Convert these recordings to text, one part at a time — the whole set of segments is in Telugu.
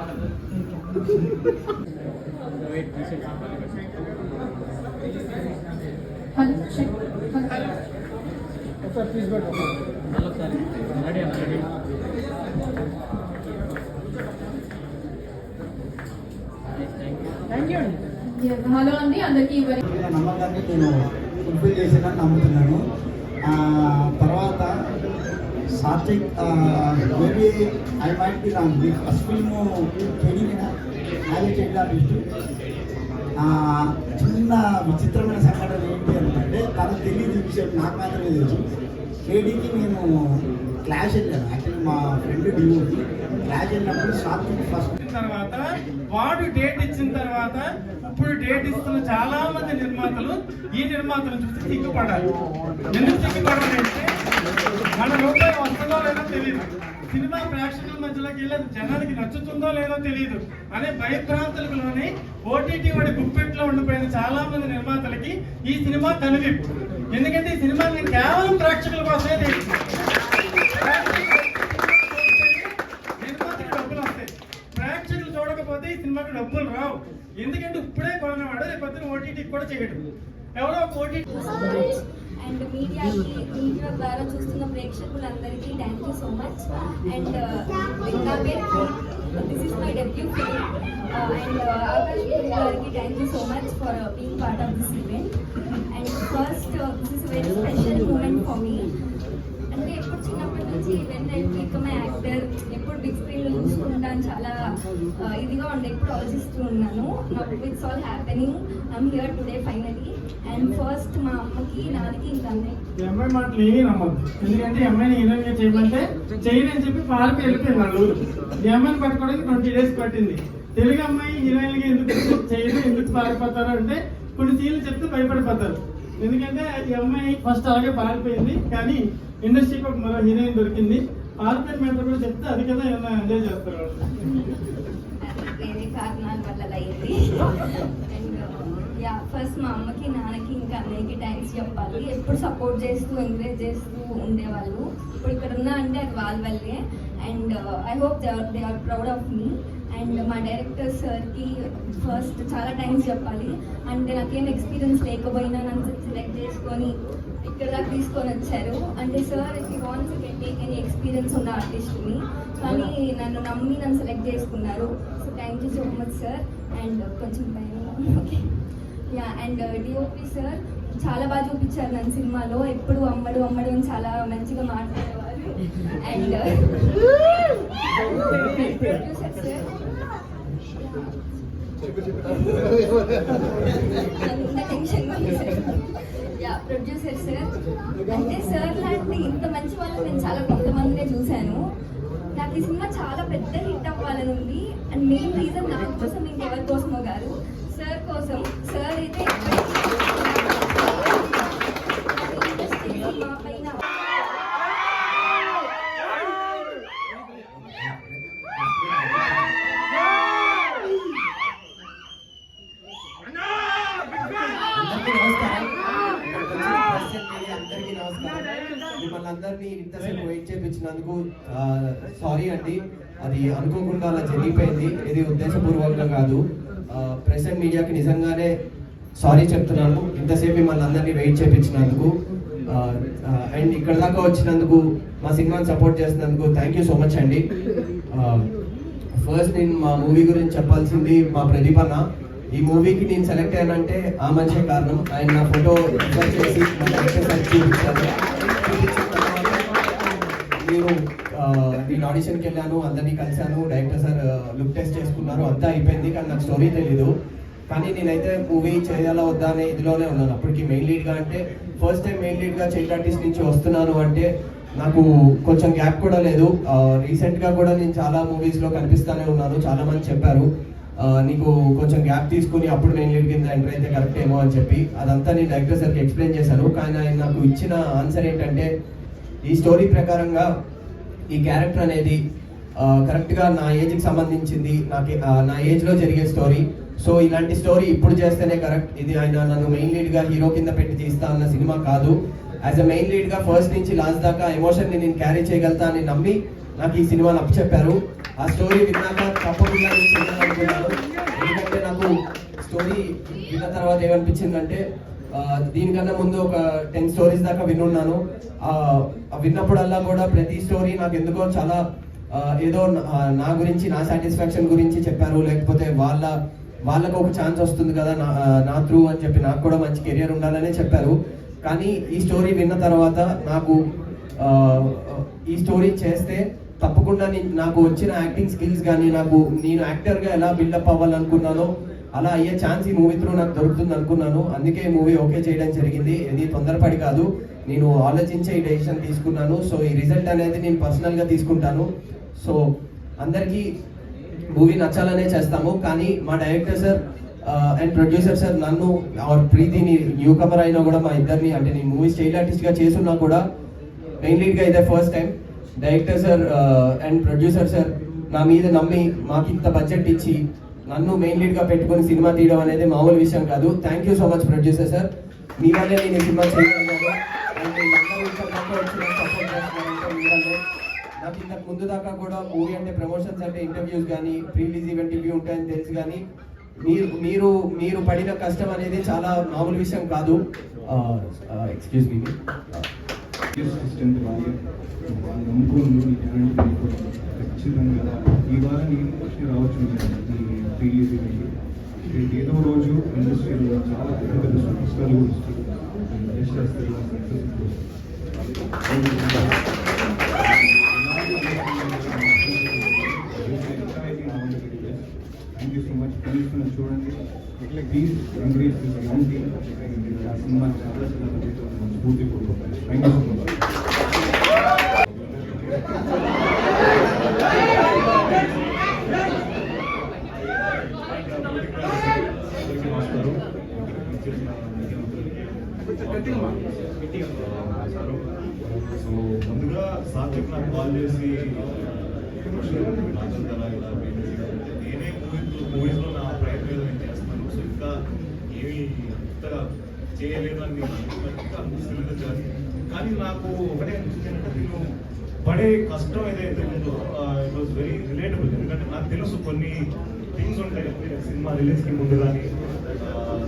Hello check. హలో హలో అండి అందరికీ నమ్మకాన్ని నేను ఫుల్ఫిల్ చేసేదని నమ్ముతున్నాను. ఆ, తర్వాత Satvik maybe I might be wrong me first film చెడిగిన యాజ్ ఆర్టిస్ట్ చిన్న విచిత్రమైన సంఘటన ఏంటి అంటే తనకు తెలియదు విషయం నాకు మాత్రమే తెలుసు. కేడీకి నేను క్లాష్ వెళ్ళాను యాక్చువల్లీ మా ఫ్రెండ్ డిఓకి క్లాష్ వెళ్ళినప్పుడు సాత్విక్ ఫస్ట్ తర్వాత వాడు డేట్ ఇచ్చిన తర్వాత ఇప్పుడు డేట్ ఇస్తున్న చాలా మంది నిర్మాతలు ఈ నిర్మాతలు చూసి సిగ్గుపడాలి. ఎందుకు సిగ్గుపడాలి అంటే మన రూపాయి వస్తుందో లేదో తెలియదు సినిమా ప్రేక్షకుల మధ్యలోకి వెళ్ళేది జనానికి నచ్చుతుందో లేదో తెలియదు అనే భయభ్రాంతులలోని ఓటీటీ వాడి గుప్పెట్లో ఉండిపోయిన చాలా మంది నిర్మాతలకి ఈ సినిమా కనువిప్పు ఎందుకంటే ఈ సినిమా నేను కేవలం ప్రేక్షకుల కోసమే తెలియదు నిర్మాతకి డబ్బులు వస్తాయి. ప్రేక్షకులు చూడకపోతే ఈ సినిమాకి డబ్బులు రావు. ఎందుకంటే ఇప్పుడే కొనవాడు రేపు పొద్దున ఓటీటీకి కూడా చేయడం. ఎవరో ఒక ఓటీటీ అండ్ మీడియాకి మీడియా ద్వారా చూస్తున్న ప్రేక్షకులందరికీ thank you so much and uh, నా పేరు this is my debut film and Akash గారికి thank you so much for being part of this event and first this is very special moment for me అంటే ఎప్పుడు చిన్నప్పటి నుంచి వెన్ ఐ మై యాక్టర్ ఎప్పుడు బిగ్ స్క్రీన్ చూసుకుంటాను చాలా uh, ఇదిగా ఉండే ఎప్పుడు ఆలోచిస్తూ ఉన్నాను. నాకు it's all happening I'm here today finally and first మా అమ్మకి నాన్నకి ఇంకా అన్నయ్య ఈ అమ్మాయి మాటలు ఏమీ నమ్మద్దు ఎందుకంటే అమ్మాయిని హీరోయిన్గా చేయమంటే చేయనని చెప్పి పార్క్ వెళ్ళిపోయింది వాళ్ళ ఈ అమ్మాయిని పట్టుకోవడానికి ట్వంటీ డేస్ పట్టింది. తెలుగు అమ్మాయి హీరోయిన్గా ఎందుకు చేయరు ఎందుకు పారిపోతారు అంటే కొన్ని సీన్లు చెప్తే భయపడిపోతారు. ఎందుకంటే ఈ అమ్మాయి ఫస్ట్ అలాగే పారిపోయింది. కానీ ఇండస్ట్రీకి ఒక మరో హీరోయిన్ దొరికింది. పారిపోయిన మ్యాటర్ కూడా చెప్తే అది కదా ఏమైనా ఎంజాయ్ చేస్తారు వాళ్ళు. యా ఫస్ట్ మా అమ్మకి నాన్నకి ఇంకా అన్నయ్యకి థ్యాంక్స్ చెప్పాలి. ఎప్పుడు సపోర్ట్ చేస్తూ ఎంకరేజ్ చేస్తూ ఉండేవాళ్ళు. ఇప్పుడు ఇక్కడ ఉన్నా అంటే అది వాళ్ళ వల్లే. And I hope they are proud of me and మా డైరెక్టర్ సార్కి ఫస్ట్ చాలా థ్యాంక్స్ చెప్పాలి. అంటే నాకేం ఎక్స్పీరియన్స్ లేకపోయినా నన్ను సెలెక్ట్ చేసుకొని ఇక్కడ దాకా తీసుకొని వచ్చారు. అంటే సార్ ఈ వాన్స్ టేక్ ఎనీ ఎక్స్పీరియన్స్ ఉన్న ఆర్టిస్ట్ని కానీ నన్ను నమ్మి నన్ను సెలెక్ట్ చేసుకున్నారు. So thank you so much sir and కొంచెం భయం okay yeah and DOP sir చాలా బాగా చూపించారు నన్ను సినిమాలో. ఎప్పుడు అమ్మడు అమ్మడు అని చాలా మంచిగా మాట్లాడేవారు. అండ్ ప్రొడ్యూసర్ సార్ అంత టెన్షన్ యా ప్రొడ్యూసర్ సార్ అంటే సార్ లాంటి ఇంత మంచి వాళ్ళని నేను చాలా కొంతమందినే చూశాను. నాకు ఈ సినిమా చాలా పెద్ద హిట్ అవ్వాలని ఉంది. అండ్ మెయిన్ రీజన్ నా కోసం ఇంకెవరి కోసమో గారు సార్ కోసం సార్ అయితే అందరికీ నమస్కారం అందరికీ నమస్కారం మిమ్మల్ని అందరినీ ఇంతసేపు వెయిట్ చేయించినందుకు సారీ అండి. అది అనుకోకుండా అలా జరిగిపోయింది. ఇది ఉద్దేశపూర్వకంగా కాదు. ప్రెస్ అండ్ మీడియాకి నిజంగానే సారీ చెప్తున్నాను. ఇంతసేపు మిమ్మల్ని అందరినీ వెయిట్ చేయించినందుకు అండ్ ఇక్కడ దాకా వచ్చినందుకు మా సినిమాని సపోర్ట్ చేసినందుకు థ్యాంక్ యూ సో మచ్ అండి. ఫస్ట్ నేను మా మూవీ గురించి చెప్పాల్సింది మా ప్రదీప్ అన్న ఈ మూవీకి నేను సెలెక్ట్ అయ్యానంటే ఆ మంచి కారణం. ఆయన నా ఫోటో చేసి చూపించారు. నేను నేను ఆడిషన్కి వెళ్ళాను అందరినీ కలిశాను డైరెక్టర్ సార్ లుక్ టెస్ట్ చేసుకున్నారు అంతా అయిపోయింది కానీ నాకు స్టోరీ తెలీదు. కానీ నేనైతే మూవీ చేయాలా వద్దా అనే ఇదిలోనే ఉన్నాను. అప్పటికి మెయిన్ లీడ్గా అంటే ఫస్ట్ టైం మెయిన్ లీడ్గా చైల్డ్ ఆర్టిస్ట్ నుంచి వస్తున్నాను అంటే నాకు కొంచెం గ్యాప్ కూడా లేదు. రీసెంట్గా కూడా నేను చాలా మూవీస్లో కనిపిస్తానే ఉన్నాను చాలామంది చెప్పారు. నీకు కొంచెం గ్యాప్ తీసుకుని అప్పుడు మెయిన్ లీడ్ కింద ఎంటర్ అయితే కరెక్ట్ ఏమో అని చెప్పి అదంతా నేను డైరెక్టర్ సార్కి ఎక్స్ప్లెయిన్ చేశాను. కానీ ఆయన నాకు ఇచ్చిన ఆన్సర్ ఏంటంటే ఈ స్టోరీ ప్రకారంగా ఈ క్యారెక్టర్ అనేది కరెక్ట్గా నా ఏజ్కి సంబంధించింది నాకు నా ఏజ్లో జరిగే స్టోరీ సో ఇలాంటి స్టోరీ ఇప్పుడు చేస్తేనే కరెక్ట్ ఇది ఆయన నన్ను మెయిన్ లీడ్గా హీరో కింద పెట్టి తీస్తా అన్న సినిమా కాదు. యాజ్ అ మెయిన్ లీడ్గా ఫస్ట్ నుంచి లాస్ట్ దాకా ఎమోషన్ని నేను క్యారీ చేయగలుగుతా అని నమ్మి నాకు ఈ సినిమాని అప్పచెప్పారు. ఆ స్టోరీ విన్నాక తప్పకుండా నేను ఎందుకంటే నాకు స్టోరీ విన్న తర్వాత ఏమనిపించిందంటే దీనికన్నా ముందు ఒక టెన్ స్టోరీస్ దాకా వినున్నాను. విన్నప్పుడల్లా కూడా ప్రతి స్టోరీ నాకు ఎందుకో చాలా ఏదో నా- గురించి నా సాటిస్ఫాక్షన్ గురించి చెప్పారు. లేకపోతే వాళ్ళ వాళ్ళకు ఒక ఛాన్స్ వస్తుంది కదా నా నా త్రూ అని చెప్పి నాకు కూడా మంచి కెరియర్ ఉండాలనే చెప్పారు. కానీ ఈ స్టోరీ విన్న తర్వాత నాకు ఈ స్టోరీ చేస్తే తప్పకుండా నాకు వచ్చిన యాక్టింగ్ స్కిల్స్ కానీ నాకు నేను యాక్టర్గా ఎలా బిల్డప్ అవ్వాలనుకున్నానో అలా అయ్యే ఛాన్స్ ఈ మూవీ త్రూ నాకు దొరుకుతుంది అనుకున్నాను. అందుకే ఈ మూవీ ఓకే చేయడం జరిగింది. ఇది తొందరపడి కాదు. నేను ఆలోచించే ఈ డెసిషన్ తీసుకున్నాను. సో ఈ రిజల్ట్ అనేది నేను పర్సనల్గా తీసుకుంటాను. సో అందరికీ మూవీ నచ్చాలనే చేస్తాము. కానీ మా director sir and producer sir నన్ను ఆర్ ప్రీతిని న్యూ కమర్ అయినా కూడా మా ఇద్దరిని అంటే నేను మూవీ స్టైల్ ఆర్టిస్ట్గా చేస్తున్నా కూడా మెయిన్ లీడ్గా ఇదే first time director sir and producer sir నా మీద నమ్మి మాకు ఇంత బడ్జెట్ ఇచ్చి నన్ను మెయిన్ లీడ్గా పెట్టుకుని సినిమా తీయడం అనేది మామూలు విషయం కాదు. Thank you so much producer sir మీ వల్లే నేను సినిమా చేయగలిగాను. నాకు ఇంతకు ముందు దాకా కూడా మూవీ అంటే ప్రమోషన్స్ అంటే ఇంటర్వ్యూస్ కానీ ప్రీ రిలీజ్ ఈవెంట్ ఇవి ఉంటాయని తెలుసు కానీ మీరు మీరు మీరు పడిన కష్టం అనేది చాలా మామూలు విషయం కాదు. ఎక్స్క్యూజ్ మీ నమ్ముకోండి ఈ ఖచ్చితంగా రావచ్చు ఈ రిలీజ్ ఈవెంట్ ఏదో రోజు ఇండస్ట్రీలో చాలా పెద్ద పెద్ద సూపర్ స్టార్లు కూడా వస్తారు బెస్ట్ చేస్తారు thank you so much please చూడండి please encourage this young team ఆ సినిమా చాలా చాలా స్ఫూర్తి కోరుకుంటాను thank you so much so ముందుగా సాత్విక్ నాకు కాల్ చేసి ఇలా నేనే మూవీస్ మూవీస్లో నా ప్రయత్నం ఏదో నేను చేస్తున్నాను సో ఇంకా ఏమీ అంతగా చేయలేదు అని నేను అనిపిస్తుంది కానీ కానీ నాకు ఒకటే అనిపిస్తుంది అంటే నేను పడే కష్టం ఏదైతే ఉందో ఇట్ వాస్ వెరీ రిలేటబుల్ ఎందుకంటే నాకు తెలుసు కొన్ని థింగ్స్ ఉంటాయి సినిమా రిలీజ్కి ముందు కానీ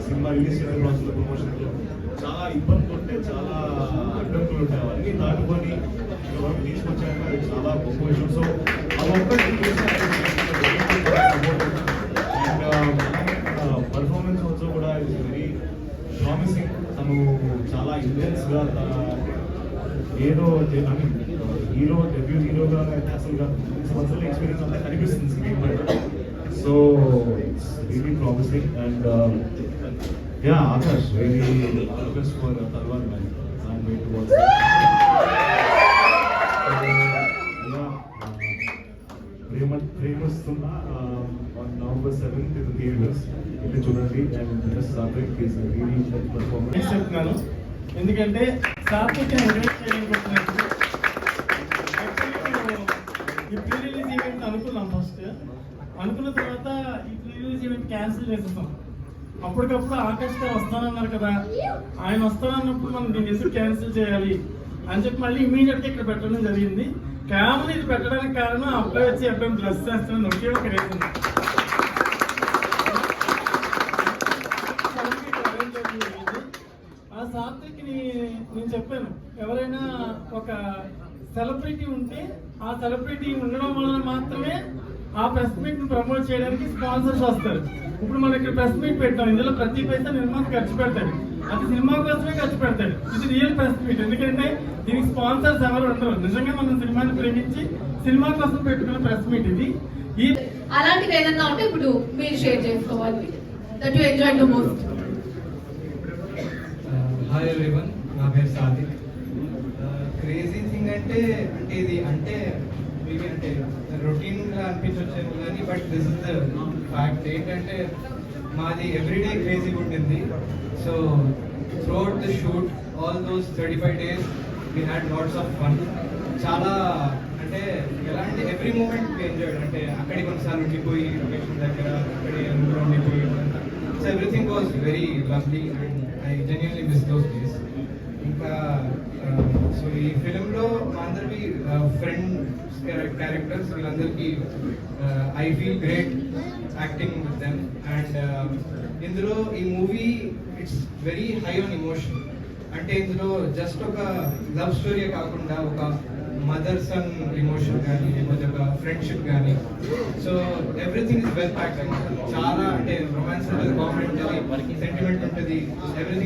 సినిమా రిలీజ్ చేయడం ప్రాసెస్ ప్రమోషన్లో చాలా ఇబ్బందులు ఉంటే చాలా అడ్డంకులు ఉంటాయి. అవన్నీ దాటుకొని వరకు తీసుకొచ్చాక అది చాలా గొప్ప విషయం. సో అది ఒక్కటి అండ్ పర్ఫార్మెన్స్ ఆల్సో కూడా ఇస్ వెరీ ప్రామిసింగ్ తను చాలా ఇంటెన్స్గా తన ఏదో ఐ మీన్ హీరో డెబ్యూ హీరోగా అయితే అసలుగా సంవత్సరాల ఎక్స్పీరియన్స్ అంతా కనిపిస్తుంది screen so really promising and yeah Akash very focus for Talwar man and wait watch ప్రేమ ప్రేమిస్తున్న నవంబర్ సెవెంత్ ఇన్ థియేటర్స్ ఇది చూడండి and Satvik is really performance చెప్తున్నాను ఎందుకంటే సాత్విక్ ఎంకరేజ్ చేయాలనుకుంటున్నాను Actually, ఈ ప్రీ రిలీజ్ ఈవెంట్ అనుకున్నాం ఫస్ట్ అనుకున్న తర్వాత ప్రీ రిలీజ్ ఈవెంట్ క్యాన్సిల్ చేసేసాం అప్పటికప్పుడు ఆకాష్ గారు వస్తానన్నారు కదా. ఆయన వస్తానన్నప్పుడు మనం దీని ఎందుకు క్యాన్సిల్ చేయాలి? అని చెప్పి మళ్ళీ ఇమీడియట్గా ఇక్కడ పెట్టడం జరిగింది. కేవలం ఇది పెట్టడానికి కారణం అబ్బాయి వచ్చి అబ్బాయి డ్రెస్ చేస్తానని ఒకే ఒక రీజన్ ఆ సాత్విక్ని నేను చెప్పాను. ఎవరైనా ఒక సెలబ్రిటీ ఉంటే ఆ సెలబ్రిటీ ఉండడం వలన మాత్రమే ఆ ప్రెస్ మీట్ని ప్రమోట్ చేయడానికి స్పాన్సర్స్ వస్తారు. ఇప్పుడు మనం ఇక్కడ ప్రెస్ మీట్ పెట్టాం. ఇందులో ప్రతి పైసా నిర్మాత ఖర్చు పెడతాడు. అది సినిమా కోసమే ఖర్చు పెడతాడు. ఇది రియల్ ప్రెస్ మీట్ ఎందుకంటే దీనికి స్పాన్సర్స్ ఎవరు ఉండరు. నిజంగా మనం సినిమాని ప్రేమించి సినిమా కోసం పెట్టుకున్న ప్రెస్ మీట్ ఇది. ఈ అలాంటివి ఏదన్నా ఉంటే ఇప్పుడు మీరు షేర్ చేసుకోవాలి. That you enjoy the most hi everyone నా పేరు సాదిక్. క్రేజీ థింగ్ అంటే అంటే ఇది అంటే మేబీ అంటే రొటీన్గా అనిపించొచ్చేమో కానీ but this is the fact ఏంటంటే మాది ఎవ్రీడే క్రేజీ ఉండింది. So throughout the shoot all those thirty five days we had lots of fun చాలా అంటే ఎలా అంటే ఎవ్రీ మూమెంట్ ఎంజాయ్ అంటే అక్కడికి కొన్నిసార్లు ఉండిపోయి లొకేషన్ దగ్గర అక్కడే ఉండిపోయి so everything was very lovely and I genuinely miss those days ఇంకా సో ఈ ఫిలింలో మా అందరివి ఫ్రెండ్ క్యారెక్టర్స్ వీళ్ళందరికీ I feel great acting with them and ఇందులో ఈ movie it's very high on emotion అంటే ఇందులో జస్ట్ ఒక లవ్ స్టోరీ కాకుండా ఒక మదర్ సన్ ఇమోషన్ కానీ లేకపోతే ఒక ఫ్రెండ్షిప్ కానీ. So everything is well pack చాలా అంటే రొమాన్స్ ఉంటుంది కామెడీ ఉంటుంది సెంటిమెంట్ ఉంటుంది. ఎవ్రీథింగ్